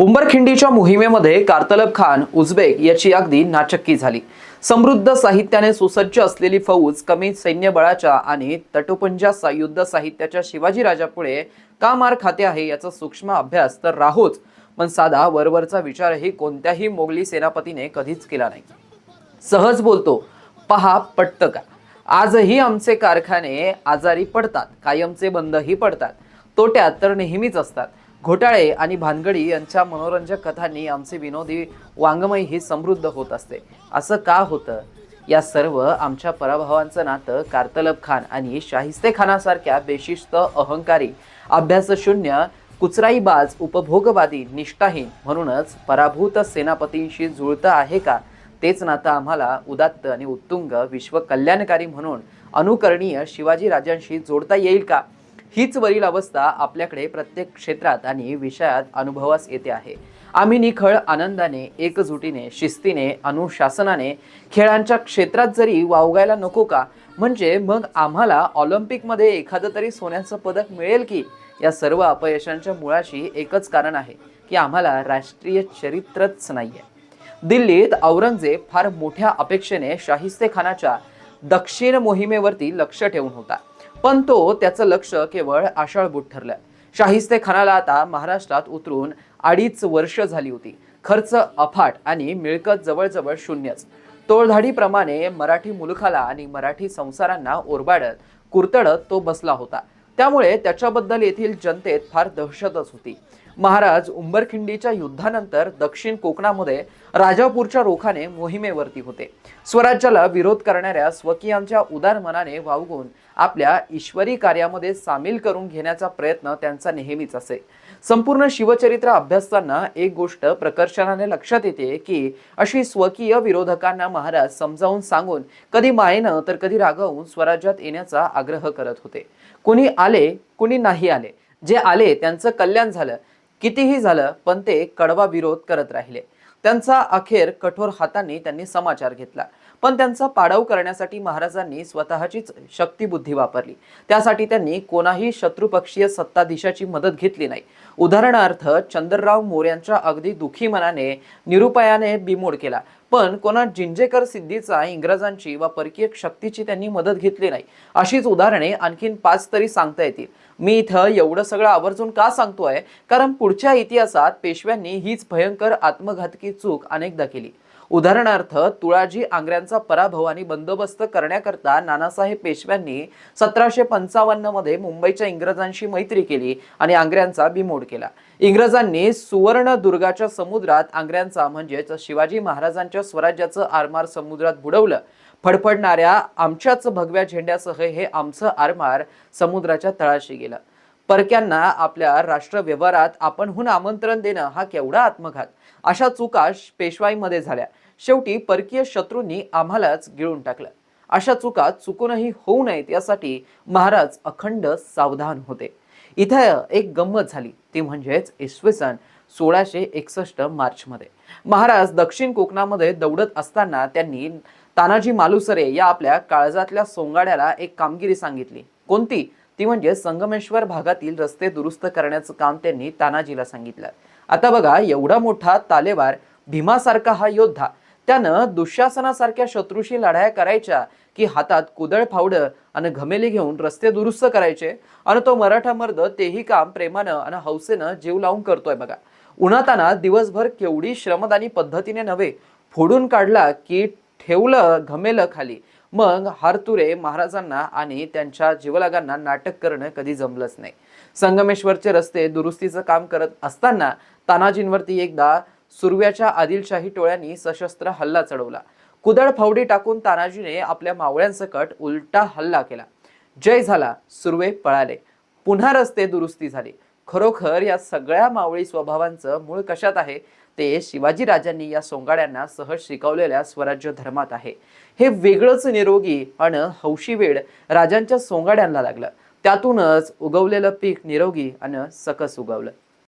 उंबरखिंडीच्या मोहिमेमध्ये कारतलब खान उझबेक याची अगदी नाचक्की झाली. समृद्ध साहित्याने सुसज्ज असलेली फौज कमी सैन्यबळाच्या आणि तटोपंजा सा- युद्ध साहित्याच्या शिवाजीराजापुढे का मार खाते आहे याचा सूक्ष्म अभ्यास तर राहोच पण साधा वरवरचा विचारही कोणत्याही मोगली सेनापतीने कधीच केला नाही. सहज बोलतो पहा पटतं का? आजही आमचे कारखाने आजारी पडतात कायमचे बंदही पडतात. तोट्यात तर नेहमीच असतात. घोटाळे आणि भानगडी यांच्या मनोरंजक कथांनी आमचे विनोदी वाङ्मय ही समृद्ध होत असते. असं का होतं? या सर्व आमच्या पराभवांचं नातं कारतलब खान आणि शाहिस्ते खानासारख्या बेशिस्त अहंकारी अभ्यासशून्य कुचराईबाज उपभोगवादी निष्ठाहीन म्हणूनच पराभूत सेनापतींशी जुळतं आहे का? तेच नातं आम्हाला उदात्त आणि उत्तुंग विश्व कल्याणकारी म्हणून अनुकरणीय शिवाजी राजांशी जोडता येईल का? हीच वरील अवस्था आपल्याकडे प्रत्येक क्षेत्रात आणि विषयात अनुभवास येते आहे. आम्ही निखळ आनंदाने एकजुटीने शिस्तीने अनुशासनाने खेळांच्या क्षेत्रात जरी वावगायला नको का म्हणजे मग आम्हाला ऑलिम्पिकमध्ये एखादं तरी सोन्याचं पदक मिळेल की? या सर्व अपयशांच्या मुळाशी एकच कारण आहे की आम्हाला राष्ट्रीय चरित्रच नाही आहे दिल्लीत औरंगजेब फार मोठ्या अपेक्षेने शाहिस्ते खानाच्या दक्षिण मोहिमेवरती लक्ष ठेवून होता. पण तो त्याचं लक्ष केवळ आषाढभूत ठरलं. शाहिस्ते खानाला आता महाराष्ट्रात उतरून अडीच वर्ष झाली होती. खर्च अफाट आणि मिळकत जवळजवळ शून्यच. टोळधाडीप्रमाणे मराठी मुलखाला आणि मराठी संसारांना ओरबाडत कुरतडत तो बसला होता. त्यामुळे त्याच्याबद्दल येथील जनतेत फार दहशतच होती. महाराज उंबरखिंडीच्या युद्धानंतर दक्षिण कोकणामध्ये राजापूरच्या रोखाने मोहिमेवरती होते. स्वराज्याला विरोध करणाऱ्या स्वकीयांच्या उदार मनाने वावगून आपल्या ईश्वरी कार्यामध्ये सामील करून घेण्याचा प्रयत्न त्यांचा नेहमीच असे. संपूर्ण शिवचरित्र अभ्यासताना एक गोष्ट प्रकर्षणाने लक्षात येते की अशी स्वकीय विरोधकांना महाराज समजावून सांगून कधी मायेनं तर कधी रागावून स्वराज्यात येण्याचा आग्रह करत होते. कुणी आले कुणी नाही आले. जे आले त्यांचं कल्याण झालं. कितीही झालं पण ते कडवा विरोध करत राहिले. त्यांचा अखेर कठोर हातांनी त्यांनी समाचार घेतला. पण त्यांचा पाडाव करण्यासाठी महाराजांनी स्वतःचीच शक्तिबुद्धी वापरली. त्यासाठी त्यांनी कोणाही शत्रुपक्षीय सत्ताधीशाची मदत घेतली नाही. उदाहरणार्थ चंद्रराव मोर्यांच्या अगदी दुखी मनाने निरुपायाने बिमोड केला. पण कोणा जिंजेकर सिद्धीचा इंग्रजांची वा परकीय शक्तीची त्यांनी मदत घेतली नाही. अशीच उदाहरणे आणखीन पाच तरी सांगता येतील. मी इथं एवढं सगळं आवर्जून का सांगतोय? कारण पुढच्या इतिहासात पेशव्यांनी हीच भयंकर आत्मघातकी चूक अनेकदा केली. उदाहरणार्थ तुळाजी आंग्र्यांचा पराभव आणि बंदोबस्त करण्याकरता नानासाहेब पेशव्यांनी सतराशे पंचावन्नमध्ये मुंबईच्या इंग्रजांशी मैत्री केली आणि आंग्र्यांचा बिमोड केला. इंग्रजांनी सुवर्ण दुर्गाच्या समुद्रात आंग्र्यांचा म्हणजेच शिवाजी महाराजांच्या स्वराज्याचं आरमार समुद्रात बुडवलं. फडफडणाऱ्या आमच्याच भगव्या झेंड्यासह हे आमचं आरमार समुद्राच्या तळाशी गेलं. परक्यांना आपल्या राष्ट्र व्यवहारात आपणहून आमंत्रण देणं हा केवढा आत्मघात? अशा चुका पेशवाईमध्ये झाल्या. शेवटी परकीय शत्रूंनी आम्हालाच गिळून टाकलं. अशा चुका चुकूनही होऊ नयेत यासाठी महाराज अखंड सावधान होते. इथं एक गंमत झाली. ती म्हणजेच इसवी सन सोळाशे एकसष्ट मार्चमध्ये. महाराज दक्षिण कोकणामध्ये दौडत असताना त्यांनी तानाजी मालुसरे या आपल्या काळजातल्या सोंगाड्याला एक कामगिरी सांगितली. कोणती? ती म्हणजे संगमेश्वर भागातील रस्ते दुरुस्त करण्याचं काम त्यांनी तानाजीला सांगितलं. आता बघा एवढा मोठा तालेवार भीमासारखा हा योद्धा त्यानं दुःशासनासारख्या शत्रूशी लढाया करायच्या की हातात कुदळ फावडं आणि घमेली घेऊन रस्ते दुरुस्त करायचे आणि तो मराठा मर्द तेही काम प्रेमानं आणि हौसेनं जीव लावून करतोय बघा. उन्हाताना दिवसभर केवढी श्रमदानी पद्धतीने नव्हे फोडून काढला की ठेवलं घमेलं खाली. मग हारतुरे महाराजांना आणि त्यांच्या जीवलागांना नाटक करणं कधी जमलंच नाही. संगमेश्वरचे रस्ते दुरुस्तीचं काम करत असताना तानाजींवरती एकदा सुरव्याच्या आदिलशाही टोळ्यांनी सशस्त्र हल्ला चढवला. कुदळ फावडी टाकून तानाजीने आपल्या मावळ्यांसकट उलटा हल्ला केला. जय झाला सुरवे पळाले. पुन्हा रस्ते दुरुस्ती झाली. खरोखर या सगळ्या मावळी स्वभावांचं मूळ कशात आहे? ते शिवाजी राजांनी या सोंगाड्यांना सहज शिकवलेल्या स्वराज्य धर्मात आहे. हे वेगळंच निरोगी अन हौशी वेळ राजांच्या सोंगाड्यांना लागलं. त्यातूनच उगवलेलं पीक निरोगी आणि सकस उगवलं.